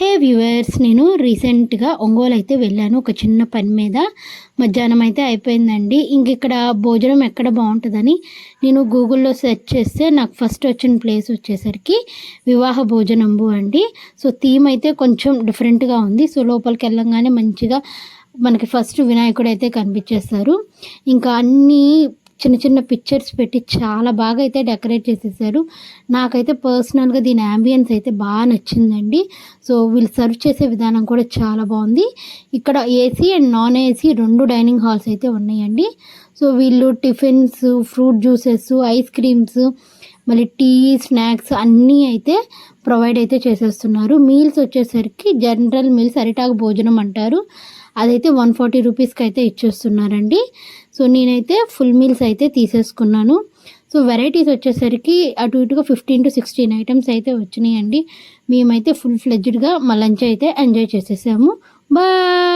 హే viewers నేను రీసెంట్గా ఒంగోలు అయితే వెళ్ళాను. ఒక చిన్న పని మీద మధ్యాహ్నం అయితే అయిపోయిందండి. ఇంక ఇక్కడ భోజనం ఎక్కడ బాగుంటుందని నేను గూగుల్లో సెర్చ్ చేస్తే నాకు ఫస్ట్ వచ్చిన ప్లేస్ వచ్చేసరికి వివాహ భోజనంబు అండి. సో థీమ్ అయితే కొంచెం డిఫరెంట్గా ఉంది. సో లోపలికి వెళ్ళంగానే మంచిగా మనకి ఫస్ట్ వినాయకుడు అయితే కనిపించేస్తారు. ఇంకా అన్నీ చిన్న చిన్న పిక్చర్స్ పెట్టి చాలా బాగా అయితే డెకరేట్ చేసేసారు. నాకైతే పర్సనల్గా దీని యాంబియన్స్ అయితే బాగా నచ్చిందండి. సో వీళ్ళు సర్వ్ చేసే విధానం కూడా చాలా బాగుంది. ఇక్కడ ఏసీ అండ్ నాన్ ఏసీ రెండు డైనింగ్ హాల్స్ అయితే ఉన్నాయండి. సో వీళ్ళు tiffins fruit juices ice creams మళ్ళీ టీ స్నాక్స్ అన్నీ అయితే ప్రొవైడ్ అయితే చేసేస్తున్నారు. మీల్స్ వచ్చేసరికి జనరల్ మీల్స్ అరిటాకు భోజనం అంటారు. అదైతే వన్ ఫార్టీ రూపీస్కి అయితే ఇచ్చేస్తున్నారండి. సో నేనైతే ఫుల్ మీల్స్ అయితే తీసేసుకున్నాను. సో వెరైటీస్ వచ్చేసరికి అటు ఇటుగా ఫిఫ్టీన్ టు సిక్స్టీన్ ఐటమ్స్ అయితే వచ్చినాయండి. మేమైతే ఫుల్ ఫ్లెడ్జ్డ్గా మా లంచ్ అయితే ఎంజాయ్ చేసేసాము. బాయ్!